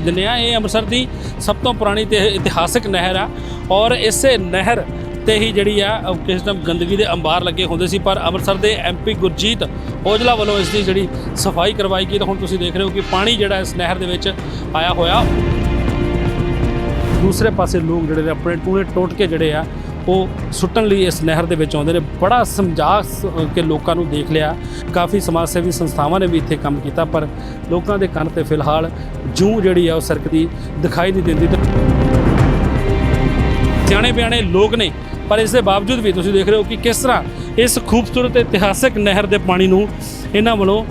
ਦਿੰਦੇ ਆ ਇਹ ਅੰਮ੍ਰਿਤਸਰ ਦੀ ਸਭ ਤੋਂ ਪੁਰਾਣੀ ਤੇ ਇਤਿਹਾਸਕ ਨਹਿਰ ਆ ਔਰ ਇਸੇ ਨਹਿਰ ਤੇ ਹੀ ਜਿਹੜੀ ਆ, ਉਹ ਕਿਸ ਟਾਈਮ ਗੰਦਗੀ ਦੇ ਅੰਬਾਰ ਲੱਗੇ ਹੁੰਦੇ ਸੀ, ਪਰ ਅੰਮ੍ਰਿਤਸਰ ਦੇ ਐਮਪੀ ਗੁਰਜੀਤ ਔਜਲਾ ਵੱਲੋਂ ਇਸ ਦੀ ਜਿਹੜੀ ਸਫ਼ਾਈ ਕਰਵਾਈ ਗਈ। ਤਾਂ ਹੁਣ ਤੁਸੀਂ ਦੇਖ ਰਹੇ ਹੋ ਕਿ ਪਾਣੀ ਜਿਹੜਾ ਇਸ ਨਹਿਰ ਦੇ ਵਿੱਚ ਆਇਆ ਹੋਇਆ। ਦੂਸਰੇ ਪਾਸੇ ਲੋਕ ਜਿਹੜੇ ਨੇ ਆਪਣੇ ਟੂਣੇ ਟੋਟ ਕੇ ਜਿਹੜੇ ਆ ਉਹ ਸੁੱਟਣ ਲਈ ਇਸ ਨਹਿਰ ਦੇ ਵਿੱਚ ਆਉਂਦੇ ਨੇ। ਬੜਾ ਸਮਝਾ ਸ- ਕੇ ਲੋਕਾਂ ਨੂੰ ਦੇਖ ਲਿਆ। ਕਾਫੀ ਸਮਾਜ ਸੇਵੀ ਸੰਸਥਾਵਾਂ ਨੇ ਵੀ ਇੱਥੇ ਕੰਮ ਕੀਤਾ, ਪਰ ਲੋਕਾਂ ਦੇ ਕੰਨ ਤੇ ਫਿਲਹਾਲ ਜੂੰ ਜਿਹੜੀ ਆ, ਉਹ ਸਰਕਦੀ ਦਿਖਾਈ ਨਹੀਂ ਦਿੰਦੀ। ਤੇ ਸਿਆਣੇ ਬਿਆਣੇ ਲੋਕ ਨੇ, ਪਰ ਇਸ ਦੇ ਬਾਵਜੂਦ ਵੀ ਤੁਸੀਂ ਦੇਖ ਰਹੇ ਹੋ ਕਿ ਕਿਸ ਤਰ੍ਹਾਂ ਇਸ ਖੂਬਸੂਰਤ ਇਤਿਹਾਸਕ ਨਹਿਰ ਦੇ ਪਾਣੀ ਨੂੰ ਇਹਨਾਂ ਵੱਲੋਂ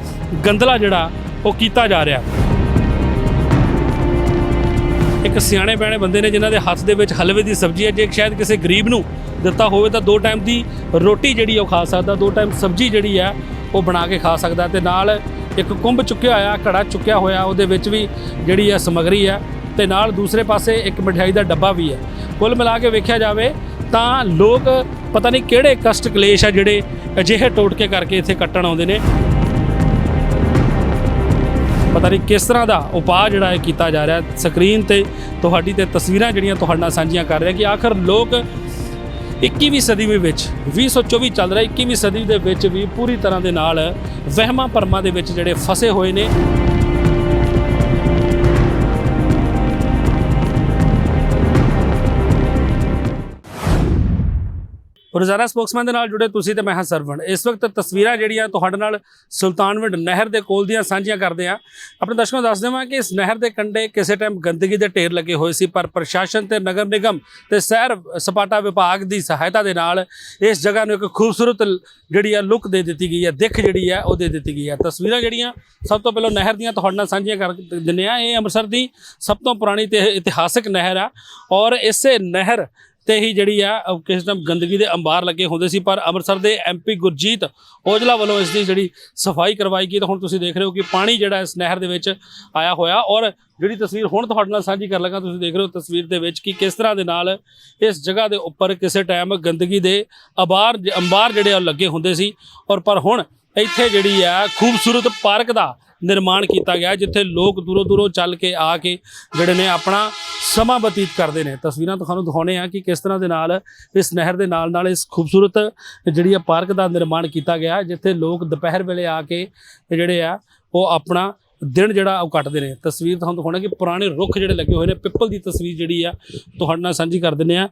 ਗੰਦਲਾ ਜਿਹੜਾ, ਉਹ ਕੀਤਾ ਜਾ ਰਿਹਾ। ਇੱਕ ਸਿਆਣੇ ਬਿਆਣੇ ਬੰਦੇ ਨੇ ਜਿਨ੍ਹਾਂ ਦੇ ਹੱਥ ਦੇ ਵਿੱਚ ਹਲਵੇ ਦੀ ਸਬਜ਼ੀ ਹੈ, ਜੇ ਸ਼ਾਇਦ ਕਿਸੇ ਗਰੀਬ ਨੂੰ ਦਿੱਤਾ ਹੋਵੇ ਤਾਂ ਦੋ ਟਾਈਮ ਦੀ ਰੋਟੀ ਜਿਹੜੀ ਉਹ ਖਾ ਸਕਦਾ, ਦੋ ਟਾਈਮ ਸਬਜ਼ੀ ਜਿਹੜੀ ਆ ਉਹ ਬਣਾ ਕੇ ਖਾ ਸਕਦਾ ਤੇ ਨਾਲ ਇੱਕ ਕੁੰਭ ਚੁੱਕਿਆ ਹੋਇਆ, ਘੜਾ ਚੁੱਕਿਆ ਹੋਇਆ, ਉਹਦੇ ਵਿੱਚ ਵੀ ਜਿਹੜੀ ਆ ਸਮਗਰੀ ਆ ਤੇ ਨਾਲ ਦੂਸਰੇ ਪਾਸੇ ਇੱਕ ਮਠਿਆਈ ਦਾ ਡੱਬਾ ਵੀ ਹੈ ਕੁੱਲ ਮਿਲਾ ਕੇ ਵੇਖਿਆ ਜਾਵੇ ਤਾਂ ਲੋਕ ਪਤਾ ਨਹੀਂ ਕਿਹੜੇ ਕਸ਼ਟ ਕਲੇਸ਼ ਆ ਜਿਹੜੇ ਅਜਿਹੇ ਟੋਟਕੇ ਕਰਕੇ ਇੱਥੇ ਕੱਟਣ ਆਉਂਦੇ ਨੇ। ਪਤਾ ਨਹੀਂ ਕਿਸ ਤਰ੍ਹਾਂ ਦਾ ਉਪਾਅ ਜਿਹੜਾ ਹੈ ਕੀਤਾ ਜਾ ਰਿਹਾ ਸਕਰੀਨ ਤੇ ਤੁਹਾਡੀ ਤੇ ਤਸਵੀਰਾਂ ਜਿਹੜੀਆਂ ਤੁਹਾਡੇ ਨਾਲ ਸਾਂਝੀਆਂ ਕਰ ਰਿਹਾ ਕਿ ਆਖਰ ਲੋਕ 21ਵੀਂ ਸਦੀ ਦੇ ਵਿੱਚ 2024 ਚੱਲ ਰਿਹਾ 21ਵੀਂ ਸਦੀ ਦੇ ਵਿੱਚ ਵੀ ਪੂਰੀ ਤਰ੍ਹਾਂ ਦੇ ਨਾਲ ਵਹਿਮਾਂ ਭਰਮਾਂ ਦੇ ਵਿੱਚ ਜਿਹੜੇ ਫਸੇ ਹੋਏ ਨੇ। ਰੋਜ਼ਾਨਾ ਸਪੋਕਸਮੈਨ ਦੇ ਨਾਲ ਜੁੜੇ ਤੁਸੀਂ ਤੇ ਮੈਂ ਹਾਂ ਸਰਵਣ। ਇਸ ਵਕਤ ਤਸਵੀਰਾਂ ਜਿਹੜੀਆਂ ਤੁਹਾਡੇ ਨਾਲ ਸੁਲਤਾਨਵਿੰਡ ਨਹਿਰ ਦੇ ਕੋਲ ਦੀਆਂ ਸਾਂਝੀਆਂ ਕਰਦੇ ਆ ਆਪਣੇ ਦਰਸ਼ਕਾਂ ਨੂੰ ਦੱਸ ਦੇਵਾਂ ਕਿ ਇਸ ਨਹਿਰ ਦੇ ਕੰਢੇ ਕਿਸੇ ਟਾਈਮ ਗੰਦਗੀ ਦੇ ਢੇਰ ਲੱਗੇ ਹੋਏ ਸੀ, ਪਰ ਪ੍ਰਸ਼ਾਸਨ ਤੇ ਨਗਰ ਨਿਗਮ ਤੇ ਸ਼ਹਿਰ ਸਪਾਟਾ ਵਿਭਾਗ ਦੀ ਸਹਾਇਤਾ ਦੇ ਨਾਲ ਇਸ ਜਗ੍ਹਾ ਨੂੰ ਇੱਕ ਖੂਬਸੂਰਤ ਜਿਹੜੀ ਆ ਲੁੱਕ ਦੇ ਦਿੱਤੀ ਗਈ ਹੈ, ਦਿੱਖ ਜਿਹੜੀ ਹੈ ਉਹ ਦੇ ਦਿੱਤੀ ਗਈ ਹੈ। ਤਸਵੀਰਾਂ ਜਿਹੜੀਆਂ ਸਭ ਤੋਂ ਪਹਿਲਾਂ ਨਹਿਰ ਦੀਆਂ ਤੁਹਾਡੇ ਨਾਲ ਸਾਂਝੀਆਂ ਕਰ ਦਿੰਦੇ ਆ ਇਹ ਅੰਮ੍ਰਿਤਸਰ ਦੀ ਸਭ ਤੋਂ ਪੁਰਾਣੀ ਤੇ ਇਤਿਹਾਸਕ ਨਹਿਰ ਆ ਔਰ ਇਸੇ ਨਹਿਰ ਤੇ ਹੀ ਜਿਹੜੀ ਆ ਉਹ ਕਿਸ ਟਾਈਮ ਗੰਦਗੀ ਦੇ ਅੰਬਾਰ ਲੱਗੇ ਹੁੰਦੇ ਸੀ, ਪਰ ਅੰਮ੍ਰਿਤਸਰ ਦੇ ਐਮਪੀ ਗੁਰਜੀਤ ਔਜਲਾ ਵੱਲੋਂ ਇਸ ਦੀ ਜਿਹੜੀ ਸਫ਼ਾਈ ਕਰਵਾਈ ਗਈ, ਤਾਂ ਹੁਣ ਤੁਸੀਂ ਦੇਖ ਰਹੇ ਹੋ ਕਿ ਪਾਣੀ ਜਿਹੜਾ ਇਸ ਨਹਿਰ ਦੇ ਵਿੱਚ ਆਇਆ ਹੋਇਆ। ਔਰ ਜਿਹੜੀ ਤਸਵੀਰ ਹੁਣ ਤੁਹਾਡੇ ਨਾਲ ਸਾਂਝੀ ਕਰ ਲੱਗਾ, ਤੁਸੀਂ ਦੇਖ ਰਹੇ ਹੋ ਤਸਵੀਰ ਦੇ ਵਿੱਚ ਕਿ ਕਿਸ ਤਰ੍ਹਾਂ ਦੇ ਨਾਲ ਇਸ ਜਗ੍ਹਾ ਦੇ ਉੱਪਰ ਕਿਸੇ ਟਾਈਮ ਗੰਦਗੀ ਦੇ ਅਬਾਰ ਅੰਬਾਰ ਜਿਹੜੇ ਆ, ਉਹ ਲੱਗੇ ਹੁੰਦੇ ਸੀ। ਔਰ ਪਰ ਹੁਣ ਇੱਥੇ ਜਿਹੜੀ ਆ, ਖੂਬਸੂਰਤ ਪਾਰਕ ਦਾ ਨਿਰਮਾਣ ਕੀਤਾ ਗਿਆ ਜਿੱਥੇ ਲੋਕ ਦੂਰੋਂ ਦੂਰੋਂ ਚੱਲ ਕੇ ਆ ਕੇ ਜਿਹੜੇ ਨੇ ਆਪਣਾ ਸਮਾਂ ਬਤੀਤ ਕਰਦੇ ਨੇ। ਤਸਵੀਰਾਂ ਤੁਹਾਨੂੰ ਦਿਖਾਉਣੇ ਆ ਕਿ ਕਿਸ ਤਰ੍ਹਾਂ ਦੇ ਨਾਲ ਇਸ ਨਹਿਰ ਦੇ ਨਾਲ ਨਾਲ ਇਸ ਖੂਬਸੂਰਤ ਜਿਹੜੀ ਆ ਪਾਰਕ ਦਾ ਨਿਰਮਾਣ ਕੀਤਾ ਗਿਆ ਜਿੱਥੇ ਲੋਕ ਦੁਪਹਿਰ ਵੇਲੇ ਆ ਕੇ ਜਿਹੜੇ ਆ ਉਹ ਆਪਣਾ ਦਿਨ ਜਿਹੜਾ ਉਹ ਕੱਟਦੇ ਨੇ। ਤਸਵੀਰ ਤੁਹਾਨੂੰ ਦਿਖਾਉਣਾ ਕਿ ਪੁਰਾਣੇ ਰੁੱਖ ਜਿਹੜੇ ਲੱਗੇ ਹੋਏ ਨੇ, ਪਿੱਪਲ ਦੀ ਤਸਵੀਰ ਜਿਹੜੀ ਆ, ਤੁਹਾਡੇ ਨਾਲ ਸਾਂਝੀ ਕਰ ਦਿੰਦੇ ਆ।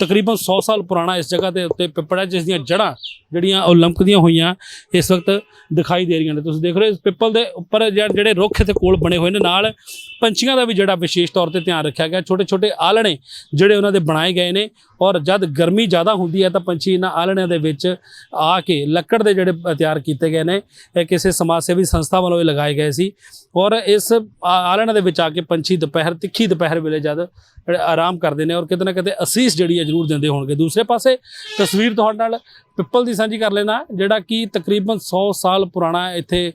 ਤਕਰੀਬਨ 100 ਸਾਲ ਪੁਰਾਣਾ ਇਸ ਜਗ੍ਹਾ ਦੇ ਉੱਤੇ ਪਿੱਪਲ ਹੈ ਜਿਸ ਦੀਆਂ ਜੜ੍ਹਾਂ ਜਿਹੜੀਆਂ ਉਹ ਲਮਕਦੀਆਂ ਹੋਈਆਂ ਇਸ ਵਕਤ ਦਿਖਾਈ ਦੇ ਰਹੀਆਂ ਨੇ। ਤੁਸੀਂ ਦੇਖ ਰਹੇ ਹੋ, ਇਸ ਪਿੱਪਲ ਦੇ ਉੱਪਰ ਜਿਹੜੇ ਰੁੱਖ ਇੱਥੇ ਕੋਲ ਬਣੇ ਹੋਏ ਨੇ। ਨਾਲ ਪੰਛੀਆਂ ਦਾ ਵੀ ਜਿਹੜਾ ਵਿਸ਼ੇਸ਼ ਤੌਰ ਤੇ ਧਿਆਨ ਰੱਖਿਆ ਗਿਆ। ਛੋਟੇ ਛੋਟੇ ਆਲਣੇ ਜਿਹੜੇ ਉਹਨਾਂ ਦੇ ਬਣਾਏ ਗਏ ਨੇ ਔਰ ਜਦ ਗਰਮੀ ਜ਼ਿਆਦਾ ਹੁੰਦੀ ਹੈ ਤਾਂ ਪੰਛੀ ਇਹਨਾਂ ਆਲਣਿਆਂ ਦੇ ਵਿੱਚ ਆ ਕੇ ਲੱਕੜ ਦੇ ਜਿਹੜੇ ਤਿਆਰ ਕੀਤੇ ਗਏ ਨੇ, ਇਹ ਕਿਸੇ ਸਮਾਜ ਸੇਵੀ ਸੰਸਥਾ ਵੱਲੋਂ ਇਹ ਲਗਾਏ ਗਏ ਸੀ। ਔਰ ਇਸ ਆ- ਆਲਣਾਂ ਦੇ ਵਿੱਚ ਆ ਕੇ ਪੰਛੀ ਦੁਪਹਿਰ, ਤਿੱਖੀ ਦੁਪਹਿਰ ਵੇਲੇ ਜਦ ਜਿਹੜੇ ਆਰਾਮ ਕਰਦੇ ਨੇ ਔਰ ਕਿਤੇ ਨਾ ਕਿਤੇ ਅਸੀਸ ਜਿਹੜੀ ਹੈ ਜ਼ਰੂਰ ਦਿੰਦੇ ਹੋਣਗੇ। ਦੂਸਰੇ ਪਾਸੇ ਤਸਵੀਰ ਤੁਹਾਡੇ ਨਾਲ ਪਿੱਪਲ ਦੀ ਸਾਂਝੀ ਕਰ ਲੈਣਾ ਜਿਹੜਾ ਕਿ ਤਕਰੀਬਨ 100 ਸਾਲ ਪੁਰਾਣਾ ਇੱਥੇ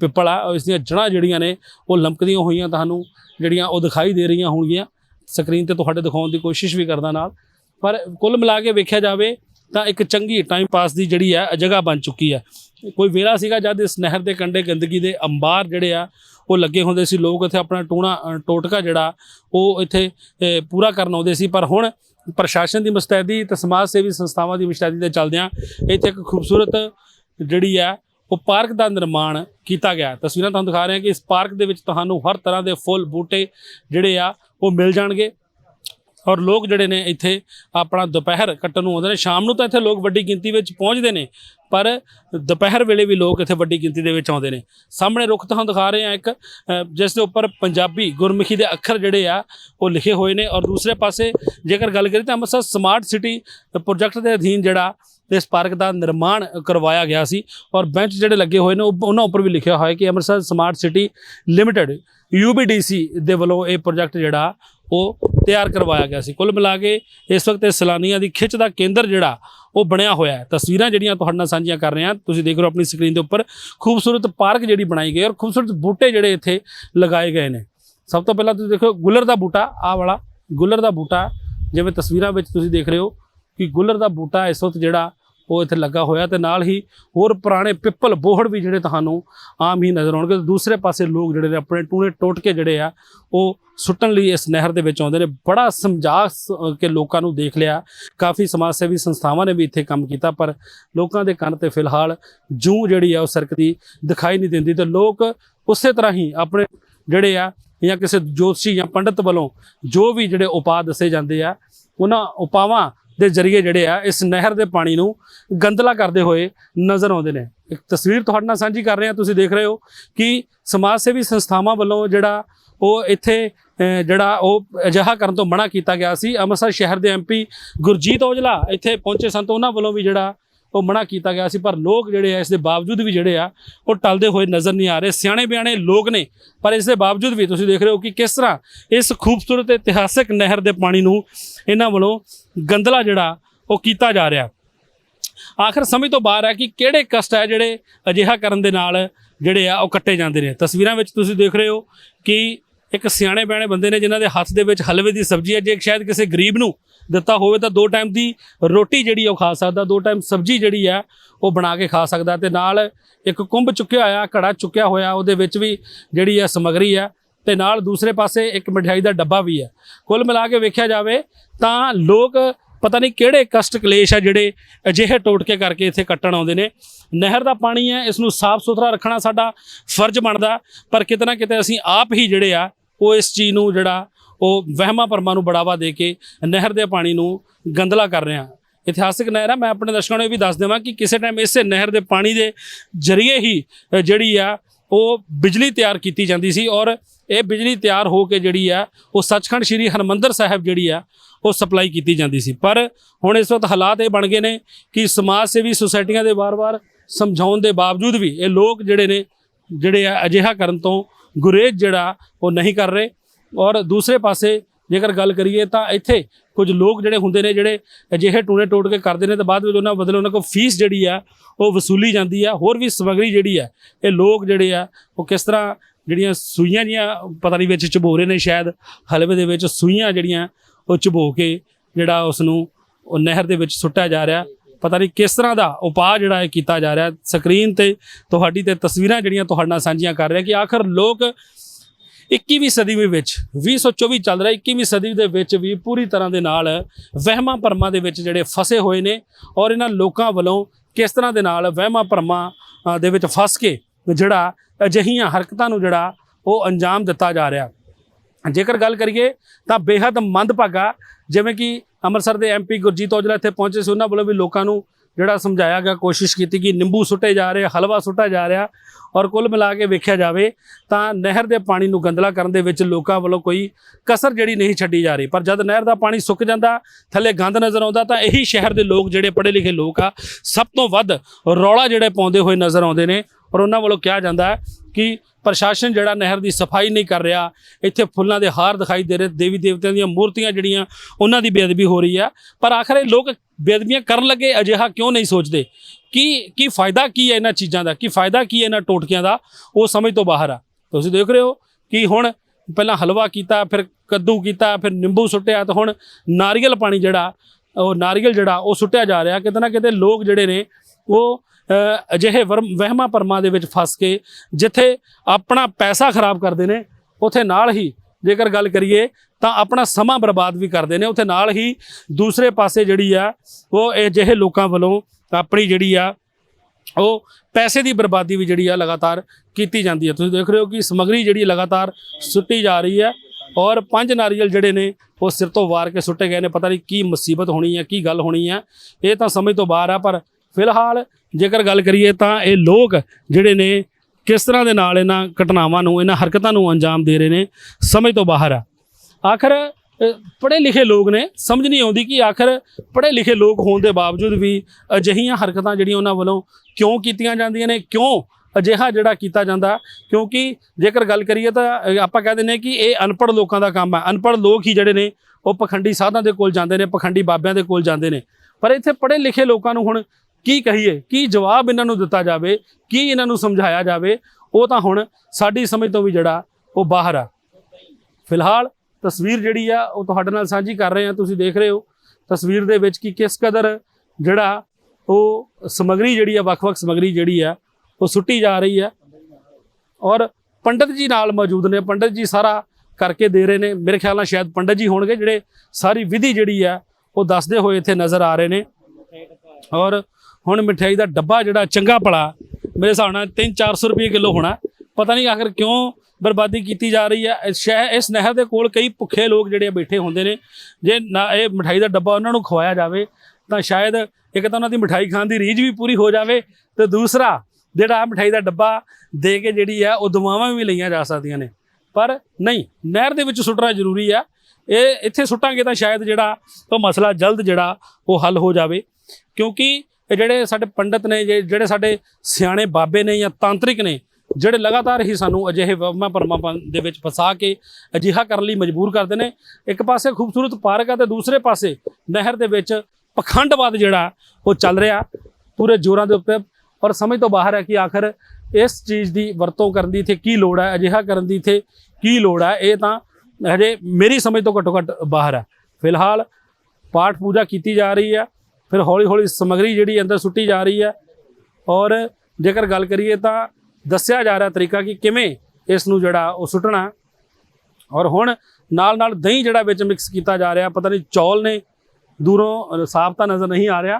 ਪਿੱਪਲ ਆ ਇਸ ਦੀਆਂ ਜੜ੍ਹਾਂ ਜਿਹੜੀਆਂ ਨੇ, ਉਹ ਲਮਕਦੀਆਂ ਹੋਈਆਂ ਤੁਹਾਨੂੰ ਜਿਹੜੀਆਂ ਉਹ ਦਿਖਾਈ ਦੇ ਰਹੀਆਂ ਹੋਣਗੀਆਂ। ਸਕਰੀਨ ਤੇ ਤੁਹਾਡੇ ਦਿਖਾਉਣ ਦੀ ਕੋਸ਼ਿਸ਼ ਵੀ ਕਰਦਾ ਨਾਲ। ਪਰ ਕੁੱਲ ਮਿਲਾ ਕੇ ਵੇਖਿਆ ਜਾਵੇ ਤਾਂ ਇੱਕ ਚੰਗੀ ਟਾਈਮ ਪਾਸ ਦੀ ਜਿਹੜੀ ਹੈ ਜਗ੍ਹਾ ਬਣ ਚੁੱਕੀ ਹੈ। ਕੋਈ ਵੇਲਾ ਸੀਗਾ ਜਦ ਇਸ ਨਹਿਰ ਦੇ ਕੰਢੇ ਗੰਦਗੀ ਦੇ ਅੰਬਾਰ ਜਿਹੜੇ ਆ, ਉਹ ਲੱਗੇ ਹੁੰਦੇ ਸੀ। ਲੋਕ ਇੱਥੇ ਆਪਣਾ ਟੂਣਾ ਟੋਟਕਾ ਜਿਹੜਾ, ਉਹ ਇੱਥੇ ਪੂਰਾ ਕਰਨ ਆਉਂਦੇ ਸੀ। ਪਰ ਹੁਣ ਪ੍ਰਸ਼ਾਸਨ ਦੀ ਮੁਸਤੈਦੀ ਤੇ ਸਮਾਜ ਸੇਵੀ ਸੰਸਥਾਵਾਂ ਦੀ ਮੁਸਤੈਦੀ ਦੇ ਚੱਲਦਿਆਂ ਇੱਥੇ ਇੱਕ ਖੂਬਸੂਰਤ ਜਿਹੜੀ ਹੈ, ਉਹ ਪਾਰਕ ਦਾ ਨਿਰਮਾਣ ਕੀਤਾ ਗਿਆ ਤਸਵੀਰਾਂ ਤੁਹਾਨੂੰ ਦਿਖਾ ਰਹੇ ਹਾਂ ਕਿ ਇਸ ਪਾਰਕ ਦੇ ਵਿੱਚ ਤੁਹਾਨੂੰ ਹਰ ਤਰ੍ਹਾਂ ਦੇ ਫੁੱਲ, ਬੂਟੇ ਜਿਹੜੇ ਆ, ਉਹ ਮਿਲ ਜਾਣਗੇ। ਔਰ ਲੋਕ ਜਿਹੜੇ ਨੇ ਇੱਥੇ ਆਪਣਾ ਦੁਪਹਿਰ ਕੱਟਣ ਨੂੰ ਆਉਂਦੇ ਨੇ, ਸ਼ਾਮ ਨੂੰ ਤਾਂ ਇੱਥੇ ਲੋਕ ਵੱਡੀ ਗਿਣਤੀ ਵਿੱਚ ਪਹੁੰਚਦੇ ਨੇ, ਪਰ ਦੁਪਹਿਰ ਵੇਲੇ ਵੀ ਲੋਕ ਇੱਥੇ ਵੱਡੀ ਗਿਣਤੀ ਦੇ ਵਿੱਚ ਆਉਂਦੇ ਨੇ। ਸਾਹਮਣੇ ਰੁੱਖ ਤੁਹਾਨੂੰ ਦਿਖਾ ਰਹੇ ਆ ਇੱਕ ਜਿਸ ਦੇ ਉੱਪਰ ਪੰਜਾਬੀ ਗੁਰਮੁਖੀ ਦੇ ਅੱਖਰ ਜਿਹੜੇ ਆ, ਉਹ ਲਿਖੇ ਹੋਏ ਨੇ। ਔਰ ਦੂਸਰੇ ਪਾਸੇ ਜੇਕਰ ਗੱਲ ਕਰੀਏ ਤਾਂ ਅੰਮ੍ਰਿਤਸਰ ਸਮਾਰਟ ਸਿਟੀ ਪ੍ਰੋਜੈਕਟ ਦੇ ਅਧੀਨ ਜਿਹੜਾ ਇਸ ਪਾਰਕ ਦਾ ਨਿਰਮਾਣ ਕਰਵਾਇਆ ਗਿਆ ਸੀ। ਔਰ ਬੈਂਚ ਜਿਹੜੇ ਲੱਗੇ ਹੋਏ ਨੇ, ਉਹ- ਉਹਨਾਂ ਉੱਪਰ ਵੀ ਲਿਖਿਆ ਹੋਇਆ ਕਿ Amritsar smart city limited UBDC ਦੇ ਵੱਲੋਂ ਇਹ ਪ੍ਰੋਜੈਕਟ ਜਿਹੜਾ ਉਹ ਤਿਆਰ ਕਰਵਾਇਆ ਗਿਆ ਸੀ। ਕੁੱਲ ਮਿਲਾ ਕੇ ਇਸ ਵਕਤ ਇਹ ਸੈਲਾਨੀਆਂ ਦੀ ਖਿੱਚ ਦਾ ਕੇਂਦਰ ਜਿਹੜਾ, ਉਹ ਬਣਿਆ ਹੋਇਆ ਹੈ। ਤਸਵੀਰਾਂ ਜਿਹੜੀਆਂ ਤੁਹਾਡੇ ਨਾਲ ਸਾਂਝੀਆਂ ਕਰ ਰਹੇ ਹਾਂ। ਤੁਸੀਂ ਦੇਖ ਰਹੇ ਹੋ ਆਪਣੀ ਸਕਰੀਨ ਦੇ ਉੱਪਰ ਖੂਬਸੂਰਤ ਪਾਰਕ ਜਿਹੜੀ ਬਣਾਈ ਗਈ ਹੈ ਔਰ ਖੂਬਸੂਰਤ ਬੂਟੇ ਜਿਹੜੇ ਇੱਥੇ ਲਗਾਏ ਗਏ ਨੇ। ਸਭ ਤੋਂ ਪਹਿਲਾਂ ਤੁਸੀਂ ਦੇਖੋ, ਗੁੱਲਰ ਦਾ ਬੂਟਾ, ਆਹ ਵਾਲਾ ਗੁੱਲਰ ਦਾ ਬੂਟਾ, ਜਿਵੇਂ ਤਸਵੀਰਾਂ ਵਿੱਚ ਤੁਸੀਂ ਦੇਖ ਰਹੇ ਹੋ ਕਿ ਗੁੱਲਰ ਦਾ ਬੂਟਾ ਇਸ ਵਕਤ ਜਿਹੜਾ ਉਹ ਇੱਥੇ ਲੱਗਾ ਹੋਇਆ ਤੇ ਨਾਲ ਹੀ ਹੋਰ ਪੁਰਾਣੇ ਪਿੱਪਲ ਬੋਹੜ ਵੀ ਜਿਹੜੇ ਤੁਹਾਨੂੰ ਆਮ ਹੀ ਨਜ਼ਰ ਆਉਣਗੇ। ਤੇ ਦੂਸਰੇ ਪਾਸੇ ਲੋਕ ਜਿਹੜੇ ਨੇ ਆਪਣੇ ਟੂਣੇ ਟੋਟ ਕੇ ਜਿਹੜੇ ਆ, ਉਹ ਸੁੱਟਣ ਲਈ ਇਸ ਨਹਿਰ ਦੇ ਵਿੱਚ ਆਉਂਦੇ ਨੇ। ਬੜਾ ਸਮਝਾ ਸ- ਕੇ ਲੋਕਾਂ ਨੂੰ ਦੇਖ ਲਿਆ। ਕਾਫੀ ਸਮਾਜ ਸੇਵੀ ਸੰਸਥਾਵਾਂ ਨੇ ਵੀ ਇੱਥੇ ਕੰਮ ਕੀਤਾ, ਪਰ ਲੋਕਾਂ ਦੇ ਕੰਨ ਤੇ ਫਿਲਹਾਲ ਜੂੰ ਜਿਹੜੀ ਆ, ਉਹ ਸਰਕਦੀ ਦਿਖਾਈ ਨਹੀਂ ਦਿੰਦੀ ਤੇ ਲੋਕ ਉਸੇ ਤਰ੍ਹਾਂ ਹੀ ਆਪਣੇ ਜਿਹੜੇ ਆ ਜਾਂ ਕਿਸੇ ਜੋਤਸ਼ੀ ਜਾਂ ਪੰਡਤ ਵੱਲੋਂ ਜੋ ਵੀ ਜਿਹੜੇ ਉਪਾਅ ਦੱਸੇ ਜਾਂਦੇ ਆ, ਉਹਨਾਂ ਉਪਾਵਾਂ ਦੇ ਜ਼ਰੀਏ ਜਿਹੜੇ ਆ, ਇਸ ਨਹਿਰ ਦੇ ਪਾਣੀ ਨੂੰ ਗੰਦਲਾ ਕਰਦੇ ਹੋਏ ਨਜ਼ਰ ਆਉਂਦੇ ਨੇ। ਇੱਕ ਤਸਵੀਰ ਤੁਹਾਡੇ ਨਾਲ ਸਾਂਝੀ ਕਰ ਰਹੇ ਹਾਂ। ਤੁਸੀਂ ਦੇਖ ਰਹੇ ਹੋ ਕਿ ਸਮਾਜ ਸੇਵੀ ਸੰਸਥਾਵਾਂ ਵੱਲੋਂ ਜਿਹੜਾ ਉਹ ਇੱਥੇ ਜਿਹੜਾ ਉਹ ਅਜਿਹਾ ਕਰਨ ਤੋਂ ਮਨਾ ਕੀਤਾ ਗਿਆ ਸੀ। ਅੰਮ੍ਰਿਤਸਰ ਸ਼ਹਿਰ ਦੇ ਐਮਪੀ ਗੁਰਜੀਤ ਔਜਲਾ ਇੱਥੇ ਪਹੁੰਚੇ ਸਨ ਤਾਂ ਉਹਨਾਂ ਵੱਲੋਂ ਵੀ ਜਿਹੜਾ ਉਹ ਮਨਾ ਕੀਤਾ ਗਿਆ ਸੀ, ਪਰ ਲੋਕ ਜਿਹੜੇ ਆ, ਇਸ ਦੇ ਬਾਵਜੂਦ ਵੀ ਜਿਹੜੇ ਆ, ਉਹ ਟਲਦੇ ਹੋਏ ਨਜ਼ਰ ਨਹੀਂ ਆ ਰਹੇ। ਸਿਆਣੇ ਬਿਆਣੇ ਲੋਕ ਨੇ, ਪਰ ਇਸ ਦੇ ਬਾਵਜੂਦ ਵੀ ਤੁਸੀਂ ਦੇਖ ਰਹੇ ਹੋ ਕਿ ਕਿਸ ਤਰ੍ਹਾਂ ਇਸ ਖੂਬਸੂਰਤ ਇਤਿਹਾਸਕ ਨਹਿਰ ਦੇ ਪਾਣੀ ਨੂੰ ਇਹਨਾਂ ਵੱਲੋਂ ਗੰਦਲਾ ਜਿਹੜਾ, ਉਹ ਕੀਤਾ ਜਾ ਰਿਹਾ। ਆਖਰ ਸਮਝ ਤੋਂ ਬਾਹਰ ਹੈ ਕਿ ਕਿਹੜੇ ਕਸ਼ਟ ਹੈ ਜਿਹੜੇ ਅਜਿਹਾ ਕਰਨ ਦੇ ਨਾਲ ਜਿਹੜੇ ਆ, ਉਹ ਕੱਟੇ ਜਾਂਦੇ ਨੇ। ਤਸਵੀਰਾਂ ਵਿੱਚ ਤੁਸੀਂ ਦੇਖ ਰਹੇ ਹੋ ਕਿ ਇੱਕ ਸਿਆਣੇ ਬਿਆਣੇ ਬੰਦੇ ਨੇ ਜਿਨ੍ਹਾਂ ਦੇ ਹੱਥ ਦੇ ਵਿੱਚ ਹਲਵੇ ਦੀ ਸਬਜ਼ੀ ਹੈ, ਜੇ ਸ਼ਾਇਦ ਕਿਸੇ ਗਰੀਬ ਨੂੰ ਦਿੱਤਾ ਹੋਵੇ ਤਾਂ ਦੋ ਟਾਈਮ ਦੀ ਰੋਟੀ ਜਿਹੜੀ ਉਹ ਖਾ ਸਕਦਾ, ਦੋ ਟਾਈਮ ਸਬਜ਼ੀ ਜਿਹੜੀ ਆ ਉਹ ਬਣਾ ਕੇ ਖਾ ਸਕਦਾ ਤੇ ਨਾਲ ਇੱਕ ਕੁੰਭ ਚੁੱਕਿਆ ਹੋਇਆ, ਘੜਾ ਚੁੱਕਿਆ ਹੋਇਆ, ਉਹਦੇ ਵਿੱਚ ਵੀ ਜਿਹੜੀ ਆ ਸਮਗਰੀ ਆ ਤੇ ਨਾਲ ਦੂਸਰੇ ਪਾਸੇ ਇੱਕ ਮਠਿਆਈ ਦਾ ਡੱਬਾ ਵੀ ਹੈ ਕੁੱਲ ਮਿਲਾ ਕੇ ਵੇਖਿਆ ਜਾਵੇ ਤਾਂ ਲੋਕ ਪਤਾ ਨਹੀਂ ਕਿਹੜੇ ਕਸ਼ਟ ਕਲੇਸ਼ ਆ ਜਿਹੜੇ ਅਜਿਹੇ ਟੋਟਕੇ ਕਰਕੇ ਇੱਥੇ ਕੱਟਣ ਆਉਂਦੇ ਨੇ। ਨਹਿਰ ਦਾ ਪਾਣੀ ਹੈ, ਇਸ ਨੂੰ ਸਾਫ਼ ਸੁਥਰਾ ਰੱਖਣਾ ਸਾਡਾ ਫਰਜ਼ ਬਣਦਾ, ਪਰ ਕਿਤੇ ਨਾ ਕਿਤੇ ਅਸੀਂ ਆਪ ਹੀ ਜਿਹੜੇ ਆ ਉਹ ਇਸ ਚੀਜ਼ ਨੂੰ ਜਿਹੜਾ ਉਹ ਵਹਿਮਾਂ ਭਰਮਾਂ ਨੂੰ ਬੜਾਵਾ ਦੇ ਕੇ ਨਹਿਰ ਦੇ ਪਾਣੀ ਨੂੰ ਗੰਦਲਾ ਕਰ ਰਿਹਾ। ਇਤਿਹਾਸਿਕ ਨਹਿਰ ਹੈ ਮੈਂ ਆਪਣੇ ਦਰਸ਼ਕਾਂ ਨੂੰ ਇਹ ਵੀ ਦੱਸ ਦੇਵਾਂ ਕਿ ਕਿਸੇ ਟਾਈਮ ਇਸੇ ਨਹਿਰ ਦੇ ਪਾਣੀ ਦੇ ਜ਼ਰੀਏ ਹੀ ਜਿਹੜੀ ਆ, ਉਹ ਬਿਜਲੀ ਤਿਆਰ ਕੀਤੀ ਜਾਂਦੀ ਸੀ ਔਰ ਇਹ ਬਿਜਲੀ ਤਿਆਰ ਹੋ ਕੇ ਜਿਹੜੀ ਆ, ਉਹ ਸੱਚਖੰਡ ਸ੍ਰੀ ਹਰਮੰਦਰ ਸਾਹਿਬ ਜਿਹੜੀ ਆ, ਉਹ ਸਪਲਾਈ ਕੀਤੀ ਜਾਂਦੀ ਸੀ। ਪਰ ਹੁਣ ਇਸ ਵਕਤ ਹਾਲਾਤ ਇਹ ਬਣ ਗਏ ਨੇ ਕਿ ਸਮਾਜ ਸੇਵੀ ਸੁਸਾਇਟੀਆਂ ਦੇ ਵਾਰ-ਵਾਰ ਸਮਝਾਉਣ ਦੇ ਬਾਵਜੂਦ ਵੀ ਇਹ ਲੋਕ ਜਿਹੜੇ ਨੇ, ਜਿਹੜੇ ਆ ਅਜਿਹਾ ਕਰਨ ਤੋਂ ਗੁਰੇਜ਼ ਜਿਹੜਾ ਉਹ ਨਹੀਂ ਕਰ ਰਹੇ। ਔਰ ਦੂਸਰੇ ਪਾਸੇ ਜੇਕਰ ਗੱਲ ਕਰੀਏ ਤਾਂ ਇੱਥੇ ਕੁਝ ਲੋਕ ਜਿਹੜੇ ਹੁੰਦੇ ਨੇ, ਜਿਹੜੇ ਅਜਿਹੇ ਟੂਣੇ ਟੋਟ ਕੇ ਕਰਦੇ ਨੇ, ਤੇ ਬਾਅਦ ਵਿੱਚ ਉਹਨਾਂ ਬਦਲੇ ਉਹਨਾਂ ਕੋਲ ਫੀਸ ਜਿਹੜੀ ਆ, ਉਹ ਵਸੂਲੀ ਜਾਂਦੀ ਆ। ਹੋਰ ਵੀ ਸਮਗਰੀ ਜਿਹੜੀ ਆ, ਇਹ ਲੋਕ ਜਿਹੜੇ ਆ, ਉਹ ਕਿਸ ਤਰ੍ਹਾਂ ਜਿਹੜੀਆਂ ਸੂਈਆਂ ਜੀਆਂ ਪਤਾ ਨਹੀਂ ਵਿੱਚ ਚਬੋ ਰਹੇ ਨੇ, ਸ਼ਾਇਦ ਹਲਵੇ ਦੇ ਵਿੱਚ ਸੂਈਆਂ ਜਿਹੜੀਆਂ ਉਹ ਚਬੋ ਕੇ ਜਿਹੜਾ ਉਸ ਨੂੰ ਉਹ ਨਹਿਰ ਦੇ ਵਿੱਚ ਸੁੱਟਿਆ ਜਾ ਰਿਹਾ। ਪਤਾ ਨਹੀਂ ਕਿਸ ਤਰ੍ਹਾਂ ਦਾ ਉਪਾਅ ਜਿਹੜਾ ਹੈ ਕੀਤਾ ਜਾ ਰਿਹਾ। ਸਕਰੀਨ ਤੇ ਤੁਹਾਡੀ ਤੇ ਤਸਵੀਰਾਂ ਜਿਹੜੀਆਂ ਤੁਹਾਡੇ ਨਾਲ ਸਾਂਝੀਆਂ ਕਰ ਰਿਹਾ ਕਿ ਆਖਰ ਲੋਕ 21ਵੀਂ ਸਦੀ ਦੇ ਵਿੱਚ 2024 ਚੱਲ ਰਿਹਾ 21ਵੀਂ ਸਦੀ ਦੇ ਵਿੱਚ ਵੀ ਪੂਰੀ ਤਰ੍ਹਾਂ ਦੇ ਨਾਲ ਵਹਿਮਾਂ ਭਰਮਾਂ ਦੇ ਵਿੱਚ ਜਿਹੜੇ ਫਸੇ ਹੋਏ ਨੇ ਔਰ ਇਹਨਾਂ ਲੋਕਾਂ ਵੱਲੋਂ ਕਿਸ ਤਰ੍ਹਾਂ ਦੇ ਨਾਲ ਵਹਿਮਾਂ ਭਰਮਾਂ ਦੇ ਵਿੱਚ ਫਸ ਕੇ ਜਿਹੜਾ ਅਜਿਹੀਆਂ ਹਰਕਤਾਂ ਨੂੰ ਜਿਹੜਾ ਉਹ ਅੰਜਾਮ ਦਿੱਤਾ ਜਾ ਰਿਹਾ। ਜੇਕਰ ਗੱਲ ਕਰੀਏ ਤਾਂ ਬੇहद ਮੰਦਭਾਗਾ ਜਿਵੇਂ ਕਿ ਅੰਮ੍ਰਿਤਸਰ ਦੇ ਐਮਪੀ ਗੁਰਜੀਤ ਔਜਲਾ ਇੱਥੇ ਪਹੁੰਚੇ ਸੀ, ਉਹਨਾਂ ਵੱਲੋਂ ਵੀ ਲੋਕਾਂ ਨੂੰ ਜਿਹੜਾ ਸਮਝਾਇਆ ਗਿਆ, ਕੋਸ਼ਿਸ਼ ਕੀਤੀ ਕਿ ਨਿੰਬੂ ਸੁੱਟੇ ਜਾ ਰਹੇ, ਹਲਵਾ ਸੁੱਟਾ ਜਾ ਰਿਹਾ ਔਰ ਕੁੱਲ ਮਿਲਾ ਕੇ ਵੇਖਿਆ ਜਾਵੇ ਤਾਂ ਨਹਿਰ ਦੇ ਪਾਣੀ ਨੂੰ ਗੰਦਲਾ ਕਰਨ ਦੇ ਵਿੱਚ ਲੋਕਾਂ ਵੱਲੋਂ ਕੋਈ ਕਸਰ ਜਿਹੜੀ ਨਹੀਂ ਛੱਡੀ ਜਾ ਰਹੀ। ਪਰ ਜਦ ਨਹਿਰ ਦਾ ਪਾਣੀ ਸੁੱਕ ਜਾਂਦਾ, ਥੱਲੇ ਗੰਦ ਨਜ਼ਰ ਆਉਂਦਾ ਤਾਂ ਇਹੀ ਸ਼ਹਿਰ ਦੇ ਲੋਕ, ਜਿਹੜੇ ਪੜ੍ਹੇ ਲਿਖੇ ਲੋਕ ਆ, ਸਭ ਤੋਂ ਵੱਧ ਰੌਲਾ ਜਿਹੜੇ ਪਾਉਂਦੇ ਹੋਏ ਨਜ਼ਰ ਆਉਂਦੇ ਨੇ ਔਰ ਉਹਨਾਂ ਵੱਲੋਂ ਕਿਹਾ ਜਾਂਦਾ ਕਿ ਪ੍ਰਸ਼ਾਸਨ ਜਿਹੜਾ ਨਹਿਰ ਦੀ ਸਫ਼ਾਈ ਨਹੀਂ ਕਰ ਰਿਹਾ, ਇੱਥੇ ਫੁੱਲਾਂ ਦੇ ਹਾਰ ਦਿਖਾਈ ਦੇ ਰਹੇ, ਦੇਵੀ ਦੇਵਤਿਆਂ ਦੀਆਂ ਮੂਰਤੀਆਂ ਜਿਹੜੀਆਂ, ਉਹਨਾਂ ਦੀ ਬੇਅਦਬੀ ਹੋ ਰਹੀ ਆ ਪਰ ਆਖਰ ਇਹ ਲੋਕ ਬੇਅਦਬੀਆਂ ਕਰਨ ਲੱਗੇ, ਅਜਿਹਾ ਕਿਉਂ ਨਹੀਂ ਸੋਚਦੇ? ਕੀ ਕੀ ਫਾਇਦਾ ਕੀ ਹੈ ਇਹਨਾਂ ਚੀਜ਼ਾਂ ਦਾ? ਕੀ ਫਾਇਦਾ ਕੀ ਹੈ ਇਹਨਾਂ ਟੋਟਕਿਆਂ ਦਾ? ਉਹ ਸਮਝ ਤੋਂ ਬਾਹਰ ਆ। ਤੁਸੀਂ ਦੇਖ ਰਹੇ ਹੋ ਕਿ ਹੁਣ ਪਹਿਲਾਂ ਹਲਵਾ ਕੀਤਾ, ਫਿਰ ਕੱਦੂ ਕੀਤਾ, ਫਿਰ ਨਿੰਬੂ ਸੁੱਟਿਆ, ਤੇ ਹੁਣ ਨਾਰੀਅਲ ਪਾਣੀ ਜਿਹੜਾ, ਉਹ ਨਾਰੀਅਲ ਜਿਹੜਾ, ਉਹ ਸੁੱਟਿਆ ਜਾ ਰਿਹਾ। ਕਿਤੇ ਨਾ ਕਿਤੇ ਲੋਕ ਜਿਹੜੇ ਨੇ, ਉਹ ਅਜਿਹੇ ਵਰਮ ਵਹਿਮਾਂ ਭਰਮਾਂ ਦੇ ਵਿੱਚ ਫਸ ਕੇ ਜਿੱਥੇ ਆਪਣਾ ਪੈਸਾ ਖਰਾਬ ਕਰਦੇ ਨੇ, ਉਥੇ ਨਾਲ ਹੀ ਜੇਕਰ ਗੱਲ ਕਰੀਏ ਤਾਂ ਆਪਣਾ ਸਮਾਂ ਬਰਬਾਦ ਵੀ ਕਰਦੇ ਨੇ, ਉਥੇ ਨਾਲ ਹੀ ਦੂਸਰੇ ਪਾਸੇ ਜਿਹੜੀ ਆ, ਉਹ ਅਜਿਹੇ ਲੋਕਾਂ ਵੱਲੋਂ ਆਪਣੀ ਜਿਹੜੀ ਆ, ਉਹ ਪੈਸੇ ਦੀ ਬਰਬਾਦੀ ਵੀ ਜਿਹੜੀ ਆ ਲਗਾਤਾਰ ਕੀਤੀ ਜਾਂਦੀ ਹੈ ਤੁਸੀਂ ਦੇਖ ਰਹੇ ਹੋ ਕਿ ਸਮਗਰੀ ਜਿਹੜੀ ਲਗਾਤਾਰ ਸੁੱਟੀ ਜਾ ਰਹੀ ਹੈ ਔਰ ਪੰਜ ਨਾਰੀਅਲ ਜਿਹੜੇ ਨੇ, ਉਹ ਸਿਰ ਤੋਂ ਵਾਰ ਕੇ ਸੁੱਟੇ ਗਏ ਨੇ। ਪਤਾ ਨਹੀਂ ਕੀ ਮੁਸੀਬਤ ਹੋਣੀ ਹੈ ਕੀ ਗੱਲ ਹੋਣੀ ਹੈ ਇਹ ਤਾਂ ਸਮਝ ਤੋਂ ਬਾਹਰ ਆ, ਪਰ ਫਿਲਹਾਲ ਜੇਕਰ ਗੱਲ ਕਰੀਏ ਤਾਂ ਇਹ ਲੋਕ ਜਿਹੜੇ ਨੇ ਕਿਸ ਤਰ੍ਹਾਂ ਦੇ ਨਾਲ ਇਹਨਾਂ ਘਟਨਾਵਾਂ ਨੂੰ, ਇਹਨਾਂ ਹਰਕਤਾਂ ਨੂੰ ਅੰਜਾਮ ਦੇ ਰਹੇ ਨੇ, ਸਮਝ ਤੋਂ ਬਾਹਰ ਆ। ਆਖਰ ਪੜ੍ਹੇ ਲਿਖੇ ਲੋਕ ਨੇ, ਸਮਝ ਨਹੀਂ ਆਉਂਦੀ ਕਿ ਆਖਰ ਪੜ੍ਹੇ ਲਿਖੇ ਲੋਕ ਹੋਣ ਦੇ ਬਾਵਜੂਦ ਵੀ ਅਜਿਹੀਆਂ ਹਰਕਤਾਂ ਜਿਹੜੀਆਂ ਉਹਨਾਂ ਵੱਲੋਂ ਕਿਉਂ ਕੀਤੀਆਂ ਜਾਂਦੀਆਂ ਨੇ, ਕਿਉਂ ਅਜਿਹਾ ਜਿਹੜਾ ਕੀਤਾ ਜਾਂਦਾ, ਕਿਉਂਕਿ ਜੇਕਰ ਗੱਲ ਕਰੀਏ ਤਾਂ ਆਪਾਂ ਕਹਿ ਦਿੰਦੇ ਹਾਂ ਕਿ ਇਹ ਅਨਪੜ੍ਹ ਲੋਕਾਂ ਦਾ ਕੰਮ ਹੈ ਅਨਪੜ੍ਹ ਲੋਕ ਹੀ ਜਿਹੜੇ ਨੇ, ਉਹ ਪਖੰਡੀ ਸਾਧਾਂ ਦੇ ਕੋਲ ਜਾਂਦੇ ਨੇ, ਪਖੰਡੀ ਬਾਬਿਆਂ ਦੇ ਕੋਲ ਜਾਂਦੇ ਨੇ। ਪਰ ਇੱਥੇ ਪੜ੍ਹੇ ਲਿਖੇ ਲੋਕਾਂ ਨੂੰ ਹੁਣ ਕੀ ਕਹੀਏ? ਕੀ ਜਵਾਬ ਇਹਨਾਂ ਨੂੰ ਦਿੱਤਾ ਜਾਵੇ? ਕੀ ਇਹਨਾਂ ਨੂੰ ਸਮਝਾਇਆ ਜਾਵੇ? ਉਹ ਤਾਂ ਹੁਣ ਸਾਡੀ ਸਮਝ ਤੋਂ ਵੀ ਜਿਹੜਾ ਉਹ ਬਾਹਰ ਆ। ਫਿਲਹਾਲ ਤਸਵੀਰ ਜਿਹੜੀ ਆ, ਉਹ ਤੁਹਾਡੇ ਨਾਲ ਸਾਂਝੀ ਕਰ ਰਹੇ ਹਾਂ ਤੁਸੀਂ ਦੇਖ ਰਹੇ ਹੋ ਤਸਵੀਰ ਦੇ ਵਿੱਚ ਕਿ ਕਿਸ ਕਦਰ ਜਿਹੜਾ ਉਹ ਸਮਗਰੀ ਜਿਹੜੀ ਆ, ਵੱਖ-ਵੱਖ ਸਮਗਰੀ ਜਿਹੜੀ ਆ, ਉਹ ਸੁੱਟੀ ਜਾ ਰਹੀ ਆ। ਔਰ ਪੰਡਤ ਜੀ ਨਾਲ ਮੌਜੂਦ ਨੇ। ਪੰਡਤ ਜੀ ਸਾਰਾ ਕਰਕੇ ਦੇ ਰਹੇ ਨੇ। ਮੇਰੇ ਖਿਆਲ ਨਾਲ ਸ਼ਾਇਦ ਪੰਡਤ ਜੀ ਹੋਣਗੇ, ਜਿਹੜੇ ਸਾਰੀ ਵਿਧੀ ਜਿਹੜੀ ਆ, ਉਹ ਦੱਸਦੇ ਹੋਏ ਇੱਥੇ ਨਜ਼ਰ ਆ ਰਹੇ ਨੇ। ਔਰ ਹੁਣ ਮਠਿਆਈ ਦਾ ਡੱਬਾ ਜਿਹੜਾ ਚੰਗਾ ਭਲਾ, ਮੇਰੇ ਹਿਸਾਬ ਨਾਲ 3-400 ਰੁਪਏ ਕਿਲੋ ਹੋਣਾ। ਪਤਾ ਨਹੀਂ ਆਖਰ ਕਿਉਂ ਬਰਬਾਦੀ ਕੀਤੀ ਜਾ ਰਹੀ ਹੈ। ਇਸ ਸ਼ਹਿ, ਇਸ ਨਹਿਰ ਦੇ ਕੋਲ ਕਈ ਭੁੱਖੇ ਲੋਕ ਜਿਹੜੇ ਬੈਠੇ ਹੁੰਦੇ ਨੇ। ਜੇ ਨਾ ਇਹ ਮਠਾਈ ਦਾ ਡੱਬਾ ਉਹਨਾਂ ਨੂੰ ਖਵਾਇਆ ਜਾਵੇ, ਤਾਂ ਸ਼ਾਇਦ ਇੱਕ ਤਾਂ ਉਹਨਾਂ ਦੀ ਮਠਾਈ ਖਾਣ ਦੀ ਰੀਝ ਵੀ ਪੂਰੀ ਹੋ ਜਾਵੇ ਤੇ ਦੂਸਰਾ ਜਿਹੜਾ ਮਠਾਈ ਦਾ ਡੱਬਾ ਦੇ ਕੇ ਜਿਹੜੀ ਆ, ਉਹ ਦੁਆਵਾਂ ਵੀ ਲਈਆਂ ਜਾ ਸਕਦੀਆਂ ਨੇ। ਪਰ ਨਹੀਂ, ਨਹਿਰ ਦੇ ਵਿੱਚ ਸੁੱਟਣਾ ਜ਼ਰੂਰੀ ਆ। ਇਹ ਇੱਥੇ ਸੁੱਟਾਂਗੇ ਤਾਂ ਸ਼ਾਇਦ ਜਿਹੜਾ ਉਹ ਮਸਲਾ ਜਲਦ ਜਿਹੜਾ ਉਹ ਹੱਲ ਹੋ ਜਾਵੇ। ਕਿਉਂਕਿ ਇਹ ਜਿਹੜੇ ਸਾਡੇ ਪੰਡਤ ਨੇ, ਜੇ- ਜਿਹੜੇ ਸਾਡੇ ਸਿਆਣੇ ਬਾਬੇ ਨੇ ਜਾਂ ਤਾਂਤਰਿਕ ਨੇ, ਜਿਹੜੇ ਲਗਾਤਾਰ ਹੀ ਸਾਨੂੰ ਅਜਿਹੇ ਵਹਿਮਾਂ ਭਰਮਾਂ ਦੇ ਵਿੱਚ ਫਸਾ ਕੇ ਅਜਿਹਾ ਕਰਨ ਲਈ ਮਜਬੂਰ ਕਰਦੇ ਨੇ। ਇੱਕ ਪਾਸੇ ਖੂਬਸੂਰਤ ਪਾਰਕ ਆ ਤੇ ਦੂਸਰੇ ਪਾਸੇ ਨਹਿਰ ਦੇ ਵਿੱਚ ਪਖੰਡਵਾਦ ਜਿਹੜਾ, ਉਹ ਚੱਲ ਰਿਹਾ ਪੂਰੇ ਜ਼ੋਰਾਂ ਦੇ ਉੱਤੇ। ਪਰ ਸਮਝ ਤੋਂ ਬਾਹਰ ਹੈ ਕਿ ਆਖਰ ਇਸ ਚੀਜ਼ ਦੀ ਵਰਤੋਂ ਕਰਨ ਦੀ ਇੱਥੇ ਕੀ ਲੋੜ ਹੈ, ਅਜਿਹਾ ਕਰਨ ਦੀ ਇੱਥੇ ਕੀ ਲੋੜ ਹੈ, ਇਹ ਤਾਂ ਹਜੇ ਮੇਰੀ ਸਮਝ ਤੋਂ ਘੱਟੋ ਘੱਟ ਬਾਹਰ ਹੈ। ਫਿਲਹਾਲ ਪਾਠ ਪੂਜਾ ਕੀਤੀ ਜਾ ਰਹੀ ਹੈ। ਫਿਰ ਹੌਲੀ ਹੌਲੀ ਸਮਗਰੀ ਜਿਹੜੀ ਅੰਦਰ ਸੁੱਟੀ ਜਾ ਰਹੀ ਹੈ। ਔਰ ਜੇਕਰ ਗੱਲ ਕਰੀਏ ਤਾਂ ਦੱਸਿਆ ਜਾ ਰਿਹਾ ਤਰੀਕਾ ਕਿ ਕਿਵੇਂ ਇਸ ਨੂੰ ਜਿਹੜਾ ਉਹ ਸੁੱਟਣਾ। ਔਰ ਹੁਣ ਨਾਲ ਨਾਲ ਦਹੀਂ ਜਿਹੜਾ ਵਿੱਚ ਮਿਕਸ ਕੀਤਾ ਜਾ ਰਿਹਾ, ਪਤਾ ਨਹੀਂ ਚੌਲ ਨੇ, ਦੂਰੋਂ ਸਾਫ਼ ਤਾਂ ਨਜ਼ਰ ਨਹੀਂ ਆ ਰਿਹਾ,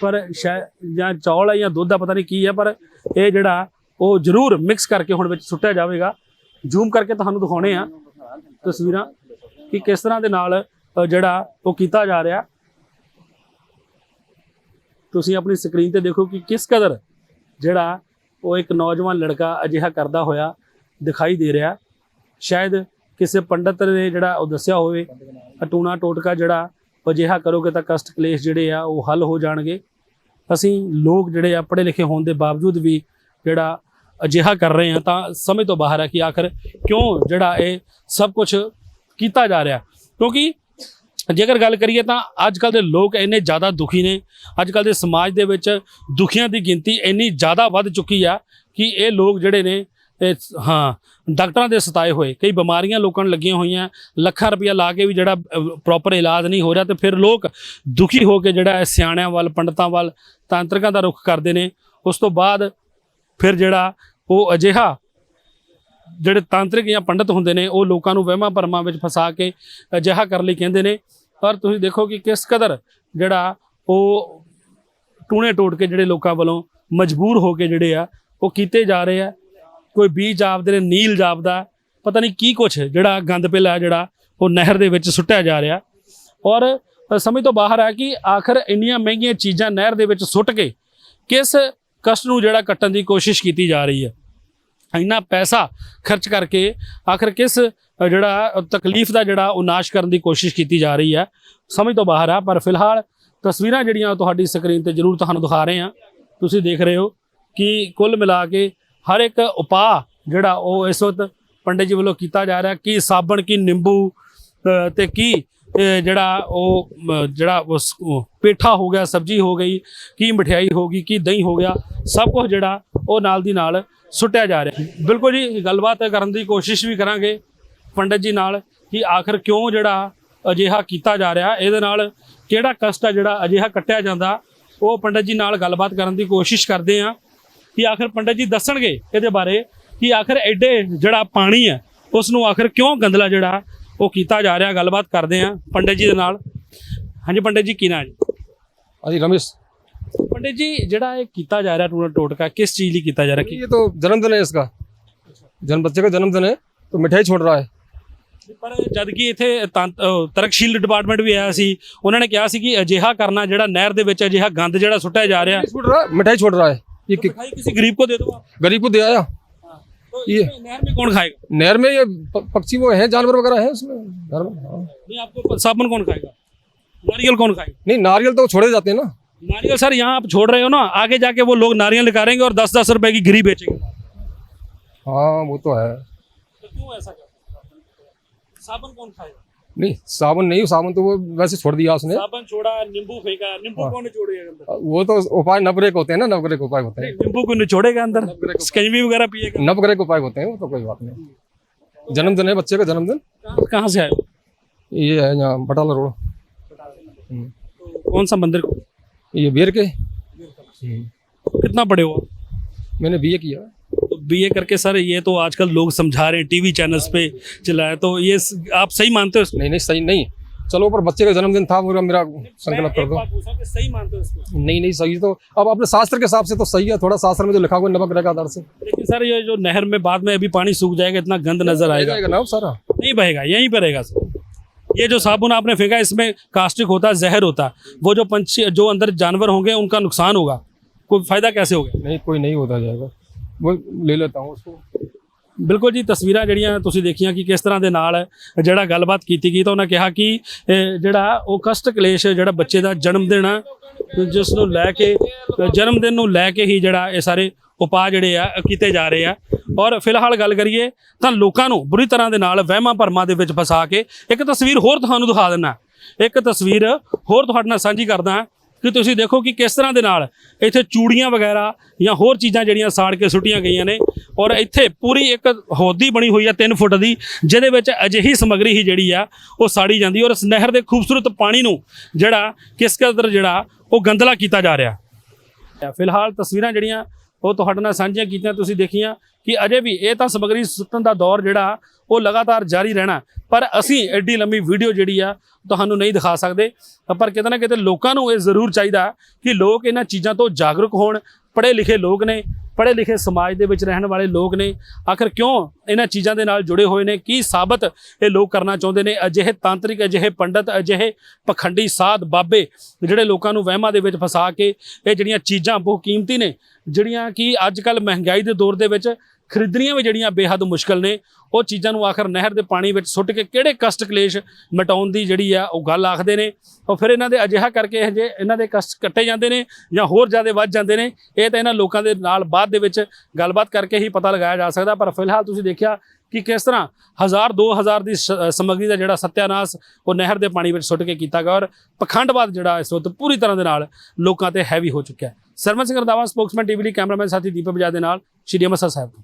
ਪਰ ਸ਼ਾਇਦ ਜਾਂ ਚੌਲ ਹੈ ਜਾਂ ਦੁੱਧ ਦਾ ਪਤਾ ਨਹੀਂ ਕੀ ਹੈ ਪਰ ਇਹ ਜਿਹੜਾ ਉਹ ਜ਼ਰੂਰ ਮਿਕਸ ਕਰਕੇ ਹੁਣ ਵਿੱਚ ਸੁੱਟਿਆ ਜਾਵੇਗਾ। ਜ਼ੂਮ ਕਰਕੇ ਤੁਹਾਨੂੰ ਦਿਖਾਉਣੇ ਆ ਤਸਵੀਰਾਂ ਕਿ ਕਿਸ ਤਰ੍ਹਾਂ ਦੇ ਨਾਲ ਜਿਹੜਾ ਉਹ ਕੀਤਾ ਜਾ ਰਿਹਾ। ਤੁਸੀਂ ਆਪਣੀ ਸਕਰੀਨ ਤੇ ਦੇਖੋ ਕਿ ਕਿਸ ਕਦਰ ਜਿਹੜਾ ਉਹ ਇੱਕ ਨੌਜਵਾਨ ਲੜਕਾ ਅਜਿਹਾ ਕਰਦਾ ਹੋਇਆ ਦਿਖਾਈ ਦੇ ਰਿਹਾ। ਸ਼ਾਇਦ ਕਿਸੇ ਪੰਡਤ ਨੇ ਜਿਹੜਾ ਉਹ ਦੱਸਿਆ ਹੋਵੇ, ਅਟੂਣਾ ਟੋਟਕਾ ਜਿਹੜਾ ਅਜਿਹਾ ਕਰੋਗੇ ਤਾਂ ਕਸ਼ਟ ਕਲੇਸ਼ ਜਿਹੜੇ ਆ ਉਹ ਹੱਲ ਹੋ ਜਾਣਗੇ। ਅਸੀਂ ਲੋਕ ਜਿਹੜੇ ਆ, ਪੜ੍ਹੇ ਲਿਖੇ ਹੋਣ ਦੇ ਬਾਵਜੂਦ ਵੀ ਜਿਹੜਾ ਅਜਿਹਾ ਕਰ ਰਹੇ ਆ ਤਾਂ ਸਮਝ ਤੋਂ ਬਾਹਰ ਹੈ ਕਿ ਆਖਰ ਕਿਉਂ ਜਿਹੜਾ ਇਹ ਸਭ ਕੁਝ ਕੀਤਾ ਜਾ ਰਿਹਾ। ਕਿਉਂਕਿ ਜੇਕਰ ਗੱਲ ਕਰੀਏ ਤਾਂ ਅੱਜ ਕੱਲ ਦੇ ਲੋਕ ਇੰਨੇ ਜ਼ਿਆਦਾ ਦੁਖੀ ਨੇ ਅੱਜ ਕੱਲ ਦੇ ਸਮਾਜ ਦੇ ਵਿੱਚ ਦੁਖੀਆਂ ਦੀ ਗਿਣਤੀ ਇੰਨੀ ਜ਼ਿਆਦਾ ਵੱਧ ਚੁੱਕੀ ਆ ਕਿ ਇਹ ਲੋਕ ਜਿਹੜੇ ਨੇ ਹਾਂ, ਡਾਕਟਰਾਂ ਦੇ ਸਤਾਏ ਹੋਏ, ਕਈ ਬਿਮਾਰੀਆਂ ਲੋਕਾਂ ਨੂੰ ਲੱਗੀਆਂ ਹੋਈਆਂ, ਲੱਖਾਂ ਰੁਪਇਆ ਲਾ ਕੇ ਵੀ ਜਿਹੜਾ ਪ੍ਰੋਪਰ ਇਲਾਜ ਨਹੀਂ ਹੋ ਰਿਹਾ ਤੇ ਫਿਰ ਲੋਕ ਦੁਖੀ ਹੋ ਕੇ ਜਿਹੜਾ ਸਿਆਣਿਆਂ ਵੱਲ, ਪੰਡਤਾਂ ਵੱਲ, ਤਾਂਤਰਿਕਾਂ ਦਾ ਰੁਖ ਕਰਦੇ ਨੇ। ਉਸ ਤੋਂ ਬਾਅਦ ਫਿਰ ਜਿਹੜਾ ਉਹ ਅਜਿਹਾ ਜਿਹੜੇ ਤਾਂਤਰਿਕ ਜਾਂ ਪੰਡਤ ਹੁੰਦੇ ਨੇ, ਉਹ ਲੋਕਾਂ ਨੂੰ ਵਹਿਮਾਂ ਭਰਮਾਂ ਵਿੱਚ ਫਸਾ ਕੇ ਅਜਿਹਾ ਕਰਨ ਲਈ ਕਹਿੰਦੇ ਨੇ। ਪਰ ਤੁਸੀਂ ਦੇਖੋ ਕਿ ਕਿਸ ਕਦਰ ਜਿਹੜਾ ਉਹ ਟੂਣੇ ਟੋਟ ਕੇ ਜਿਹੜੇ ਲੋਕਾਂ ਵੱਲੋਂ ਮਜਬੂਰ ਹੋ ਕੇ ਜਿਹੜੇ ਆ, ਉਹ ਕੀਤੇ ਜਾ ਰਹੇ ਆ। ਕੋਈ ਬੀਜ ਜਾਪਦੇ ਨੇ, ਨੀਲ ਜਾਪਦਾ, ਪਤਾ ਨਹੀਂ ਕੀ ਕੁਛ ਜਿਹੜਾ ਗੰਦ ਪਿਲਾ ਜਿਹੜਾ ਉਹ ਨਹਿਰ ਦੇ ਵਿੱਚ ਸੁੱਟਿਆ ਜਾ ਰਿਹਾ। ਔਰ ਸਮਝ ਤੋਂ ਬਾਹਰ ਹੈ ਕਿ ਆਖਰ ਇੰਨੀਆਂ ਮਹਿੰਗੀਆਂ ਚੀਜ਼ਾਂ ਨਹਿਰ ਦੇ ਵਿੱਚ ਸੁੱਟ ਕੇ ਕਿਸ ਕਸ਼ਟ ਨੂੰ ਜਿਹੜਾ ਕੱਟਣ ਦੀ ਕੋਸ਼ਿਸ਼ ਕੀਤੀ ਜਾ ਰਹੀ ਹੈ? ਇੰਨਾ ਪੈਸਾ ਖਰਚ ਕਰਕੇ ਆਖਰ ਕਿਸ ਜਿਹੜਾ ਤਕਲੀਫ ਦਾ ਜਿਹੜਾ ਉਹ ਨਾਸ਼ ਕਰਨ ਦੀ ਕੋਸ਼ਿਸ਼ ਕੀਤੀ ਜਾ ਰਹੀ ਹੈ। ਸਮਝ ਤੋਂ ਬਾਹਰ ਆ ਪਰ ਫਿਲਹਾਲ ਤਸਵੀਰਾਂ ਜਿਹੜੀਆਂ ਉਹ ਤੁਹਾਡੀ ਸਕਰੀਨ ਤੇ ਜ਼ਰੂਰ ਤੁਹਾਨੂੰ ਦਿਖਾ ਰਹੇ ਹਾਂ। ਤੁਸੀਂ ਦੇਖ ਰਹੇ ਹੋ ਕਿ ਕੁੱਲ ਮਿਲਾ ਕੇ ਹਰ ਇੱਕ ਉਪਾਅ ਜਿਹੜਾ ਉਹ ਇਸ ਵਕਤ ਪੰਡਿਤ ਜੀ ਵੱਲੋਂ ਕੀਤਾ ਜਾ ਰਿਹਾ ਕੀ ਸਾਬਣ ਕੀ ਨਿੰਬੂ ਅ, ਤੇ ਕੀ ਜਿਹੜਾ ਉਹ ਜਿਹੜਾ ਉਸ ਪੇਠਾ ਹੋ ਗਿਆ ਸਬਜ਼ੀ ਹੋ ਗਈ ਕੀ ਮਠਿਆਈ ਹੋ ਗਈ ਕੀ ਦਹੀਂ ਹੋ ਗਿਆ ਸਭ ਕੁਝ ਜਿਹੜਾ ਉਹ ਨਾਲ ਦੀ ਨਾਲ ਸੁੱਟਿਆ ਜਾ ਰਿਹਾ। ਬਿਲਕੁਲ ਜੀ, ਗੱਲਬਾਤ ਕਰਨ ਦੀ ਕੋਸ਼ਿਸ਼ ਵੀ ਕਰਾਂਗੇ ਪੰਡਿਤ ਜੀ ਨਾਲ ਕਿ ਆਖਰ ਕਿਉਂ ਜਿਹੜਾ ਅਜਿਹਾ ਕੀਤਾ ਜਾ ਰਿਹਾ, ਇਹਦੇ ਨਾਲ ਕਿਹੜਾ ਕਸ਼ਟ ਆ ਜਿਹੜਾ ਅਜਿਹਾ ਕੱਟਿਆ ਜਾਂਦਾ, ਉਹ ਪੰਡਿਤ ਜੀ ਨਾਲ ਗੱਲਬਾਤ ਕਰਨ ਦੀ ਕੋਸ਼ਿਸ਼ ਕਰਦੇ ਆ ਕਿ ਆਖਰ ਪੰਡਿਤ ਜੀ ਦੱਸਣਗੇ ਇਹਦੇ ਬਾਰੇ ਕਿ ਆਖਰ ਐਡੇ ਜਿਹੜਾ ਪਾਣੀ ਹੈ ਉਸ ਨੂੰ ਆਖਰ ਕਿਉਂ ਗੰਦਲਾ ਜਿਹੜਾ ਉਹ ਕੀਤਾ ਜਾ ਰਿਹਾ, ਗੱਲਬਾਤ ਕਰਦੇ ਆ ਪੰਡਿਤ ਜੀ ਦੇ ਨਾਲ। ਹਾਂਜੀ ਪੰਡਿਤ ਜੀ, ਕੀ ਨਾਂ ਜੀ? ਅਸੀਂ ਰਮੇਸ਼। रमेश ਪੰਡਿਤ ਜੀ ਜਿਹੜਾ ਇਹ ਕੀਤਾ ਜਾ ਰਿਹਾ ਟੂਣਾ ਟੋਟਕਾ ਕਿਸ ਚੀਜ਼ ਲਈ ਕੀਤਾ ਜਾ ਰਿਹਾ ये तो जन्मदिन है इसका जन्म बच्चे का जन्मदिन है तो मिठाई छोड़ रहा है ਪਰ ਜਦ ਕਿ ਇੱਥੇ ਤੰਤ- ਅਹ ਤਰਕਸ਼ੀਲ ਡਿਪਾਰਟਮੈਂਟ ਵੀ ਆਇਆ ਸੀ ਉਹਨਾਂ ਨੇ ਕਿਹਾ ਸੀ ਕਿ ਅਜਿਹਾ ਕਰਨਾ ਜਿਹੜਾ ਨਹਿਰ ਦੇ ਵਿੱਚ ਅਜਿਹਾ ਗੰਦ ਜਿਹੜਾ ਸੁੱਟਿਆ ਜਾ ਰਿਹਾ मिठाई छोड़ रहा है मिठाई छोड़ रहा है ये कि- भाई किसी गरीब को दे दो आप गरीब को दे आया तो ये- इसमें नहर में कौन खाएगा नहर में ये प- पक्षी वो है जानवर वगैरह है उसमें घर में हाँ। नहीं आपको साबुन कौन खाएगा नारियल कौन खाएगा नहीं नारियल तो छोड़े जाते हैं ना नारियल सर यहाँ आप छोड़ रहे हो ना आगे जाके वो लोग नारियल निकालेंगे और दस दस रुपए की घिरी बेचेंगे। हाँ वो तो है। तो क्यों ऐसा साबुन कौन खाएगा? नहीं साबुन नहीं साबुन तो वो वैसे छोड़ दिया उसने। साबुन छोड़ा नींबू फेंका नींबू कौन निचोड़ेगा अंदर? वो तो उपाय नवग्रह के होते हैं ना नवग्रह के उपाय होते हैं। नींबू को निचोड़ेगा अंदर? स्कंजवी वगैरह पिएगा? नवग्रह के उपाय होते हैं वो तो कोई बात नहीं। जन्मदिन है बच्चे का जन्मदिन? कहाँ- से आए ये है यहाँ बटाला रोड। कौन सा मंदिर? ये बेर के? कितना पढ़े हो? मैंने बीए किया। तो बीए करके सर ये तो आजकल लोग समझा रहे हैं टीवी चैनल्स पे चला तो ये आप सही मानते हो नहीं नहीं सही नहीं। चलो पर बच्चे का जन्मदिन था मेरा मेरा संकल्प कर दो। सही मानते हो इसको? नहीं नहीं सही तो अब अपने शास्त्र के हिसाब से तो सही है थोड़ा शास्त्र में जो लिखा हुआ नमक रहेगा आधार से। लेकिन सर ये जो नहर में बाद में अभी पानी सूख जाएगा इतना गंद नज़र आएगा। ना सारा। नहीं बहेगा यहीं पर रहेगा सर। ये जो साबुन आपने फेंका इसमें कास्टिक होता है जहर होता है वो जो पंछी जो अंदर जानवर होंगे उनका नुकसान होगा कोई फायदा कैसे होगा नहीं कोई नहीं होता जाएगा वो ले लेता हूँ उसको ਬਿਲਕੁਲ ਜੀ ਤਸਵੀਰਾਂ ਜਿਹੜੀਆਂ ਤੁਸੀਂ ਦੇਖੀਆਂ ਕਿ ਕਿਸ ਤਰ੍ਹਾਂ ਦੇ ਨਾਲ ਜਿਹੜਾ ਗੱਲਬਾਤ ਕੀਤੀ ਗਈ ਤਾਂ ਉਹਨਾਂ ਕਿਹਾ ਕਿ ਇਹ ਜਿਹੜਾ ਉਹ ਕਸ਼ਟ ਕਲੇਸ਼ ਜਿਹੜਾ ਬੱਚੇ ਦਾ ਜਨਮ ਦਿਨ ਆ ਜਿਸ ਨੂੰ ਲੈ ਕੇ ਜਨਮ ਦਿਨ ਨੂੰ ਲੈ ਕੇ ਹੀ ਜਿਹੜਾ ਇਹ ਸਾਰੇ ਉਪਾਅ ਜਿਹੜੇ ਆ ਕੀਤੇ ਜਾ ਰਹੇ ਆ। ਔਰ ਫਿਲਹਾਲ ਗੱਲ ਕਰੀਏ ਤਾਂ ਲੋਕਾਂ ਨੂੰ ਬੁਰੀ ਤਰ੍ਹਾਂ ਦੇ ਨਾਲ ਵਹਿਮਾਂ ਭਰਮਾਂ ਦੇ ਵਿੱਚ ਫਸਾ ਕੇ ਇੱਕ ਤਸਵੀਰ ਹੋਰ ਤੁਹਾਨੂੰ ਦਿਖਾ ਦਿੰਨਾ ਇੱਕ ਤਸਵੀਰ ਹੋਰ ਤੁਹਾਡੇ ਨਾਲ ਸਾਂਝੀ ਕਰਦਾ ਕਿ ਤੁਸੀਂ ਦੇਖੋ ਕਿ ਕਿਸ ਤਰ੍ਹਾਂ ਦੇ ਨਾਲ ਇੱਥੇ ਚੂੜੀਆਂ ਵਗੈਰਾ ਜਾਂ ਹੋਰ ਚੀਜ਼ਾਂ ਜਿਹੜੀਆਂ ਸਾੜ ਕੇ ਸੁੱਟੀਆਂ ਗਈਆਂ ਨੇ। ਔਰ ਇੱਥੇ ਪੂਰੀ ਇੱਕ ਹੌਦੀ ਬਣੀ ਹੋਈ ਆ 3 ਫੁੱਟ ਦੀ, ਜਿਹਦੇ ਵਿੱਚ ਅਜਿਹੀ ਸਮੱਗਰੀ ਹੀ ਜਿਹੜੀ ਆ, ਉਹ ਸਾੜੀ ਜਾਂਦੀ ਔਰ ਇਸ ਨਹਿਰ ਦੇ ਖੂਬਸੂਰਤ ਪਾਣੀ ਨੂੰ ਜਿਹੜਾ ਕਿਸ ਕਦਰ ਜਿਹੜਾ, ਉਹ ਗੰਦਲਾ ਕੀਤਾ ਜਾ ਰਿਹਾ। ਫਿਲਹਾਲ ਤਸਵੀਰਾਂ ਜਿਹੜੀਆਂ ਉਹ ਤੁਹਾਡੇ ਨਾਲ ਸਾਂਝੀਆਂ ਕੀਤੀਆਂ ਤੁਸੀਂ ਦੇਖੀਆਂ ਕਿ ਅਜੇ ਵੀ ਇਹ ਤਾਂ ਸਮੱਗਰੀ ਸੁੱਟਣ ਦਾ ਦੌਰ ਜਿਹੜਾ, ਉਹ ਲਗਾਤਾਰ ਜਾਰੀ ਰਹਿਣਾ। ਪਰ ਅਸੀਂ ਐਡੀ ਲੰਮੀ ਵੀਡੀਓ ਜਿਹੜੀ ਆ, ਤੁਹਾਨੂੰ ਨਹੀਂ ਦਿਖਾ ਸਕਦੇ। ਪਰ ਕਿਤੇ ਨਾ ਕਿਤੇ ਲੋਕਾਂ ਨੂੰ ਇਹ ਜ਼ਰੂਰ ਚਾਹੀਦਾ ਕਿ ਲੋਕ ਇਹਨਾਂ ਚੀਜ਼ਾਂ ਤੋਂ ਜਾਗਰੂਕ ਹੋਣ। ਪੜ੍ਹੇ ਲਿਖੇ ਲੋਕ ਨੇ, ਪੜ੍ਹੇ ਲਿਖੇ ਸਮਾਜ ਦੇ ਵਿੱਚ ਰਹਿਣ ਵਾਲੇ ਲੋਕ ਨੇ। ਆਖਰ ਕਿਉਂ ਇਹਨਾਂ ਚੀਜ਼ਾਂ ਦੇ ਨਾਲ ਜੁੜੇ ਹੋਏ ਨੇ? ਕੀ ਸਾਬਤ ਇਹ ਲੋਕ ਕਰਨਾ ਚਾਹੁੰਦੇ ਨੇ? ਅਜਿਹੇ ਤਾਂਤਰਿਕ, ਅਜਿਹੇ ਪੰਡਤ, ਅਜਿਹੇ ਪਖੰਡੀ ਸਾਧ ਬਾਬੇ, ਜਿਹੜੇ ਲੋਕਾਂ ਨੂੰ ਵਹਿਮਾਂ ਦੇ ਵਿੱਚ ਫਸਾ ਕੇ ਇਹ ਜਿਹੜੀਆਂ ਚੀਜ਼ਾਂ ਬਹੁਤ ਕੀਮਤੀ ਨੇ ਜਿਹੜੀਆਂ ਕਿ ਅੱਜ ਕੱਲ ਮਹਿੰਗਾਈ ਦੇ ਦੌਰ ਦੇ ਵਿੱਚ ਖਰੀਦਣੀਆਂ ਵੀ ਜਿਹੜੀਆਂ ਬੇਹੱਦ ਮੁਸ਼ਕਲ ਨੇ, ਉਹ ਚੀਜ਼ਾਂ ਨੂੰ ਆਖਰ ਨਹਿਰ ਦੇ ਪਾਣੀ ਵਿੱਚ ਸੁੱਟ ਕੇ ਕਿਹੜੇ ਕਸ਼ਟ ਕਲੇਸ਼ ਮਿਟਾਉਣ ਦੀ ਜਿਹੜੀ ਆ, ਉਹ ਗੱਲ ਆਖਦੇ ਨੇ। ਉਹ ਫਿਰ ਇਹਨਾਂ ਦੇ ਅਜਿਹਾ ਕਰਕੇ ਇਹ ਜੇ ਇਹਨਾਂ ਦੇ ਕਸ਼ਟ ਕੱਟੇ ਜਾਂਦੇ ਨੇ ਜਾਂ ਹੋਰ ਜ਼ਿਆਦਾ ਵੱਧ ਜਾਂਦੇ ਨੇ, ਇਹ ਤਾਂ ਇਹਨਾਂ ਲੋਕਾਂ ਦੇ ਨਾਲ ਬਾਅਦ ਦੇ ਵਿੱਚ ਗੱਲਬਾਤ ਕਰਕੇ ਹੀ ਪਤਾ ਲਗਾਇਆ ਜਾ ਸਕਦਾ। ਪਰ ਫਿਲਹਾਲ ਤੁਸੀਂ ਦੇਖਿਆ ਕਿ ਕਿਸ ਤਰ੍ਹਾਂ ਹਜ਼ਾਰ 2000 ਦੀ ਸ- ਸਮੱਗਰੀ ਦਾ ਜਿਹੜਾ ਸਤਿਆਨਾਸ ਉਹ ਨਹਿਰ ਦੇ ਪਾਣੀ ਵਿੱਚ ਸੁੱਟ ਕੇ ਕੀਤਾ ਗਿਆ ਔਰ ਪਖੰਡਵਾਦ ਜਿਹੜਾ ਇਸ ਵਕਤ ਪੂਰੀ ਤਰ੍ਹਾਂ ਦੇ ਨਾਲ ਲੋਕਾਂ ਤੇ ਹੈਵੀ ਹੋ ਚੁੱਕਿਆ ਹੈ। ਸਰਵਨ ਸਿੰਘ ਰੰਧਾਵਾ, ਸਪੋਕਸਮੈਨ ਟੀਵੀ ਲਈ ਕੈਮਰਾਮੈਨ ਸਾਥੀ ਦੀਪਕ ਬਜਾ ਦੇ ਨਾਲ, ਸ਼੍ਰੀ ਅੰਮ੍ਰਿਤਸਰ ਸਾਹਿਬ ਤੋਂ।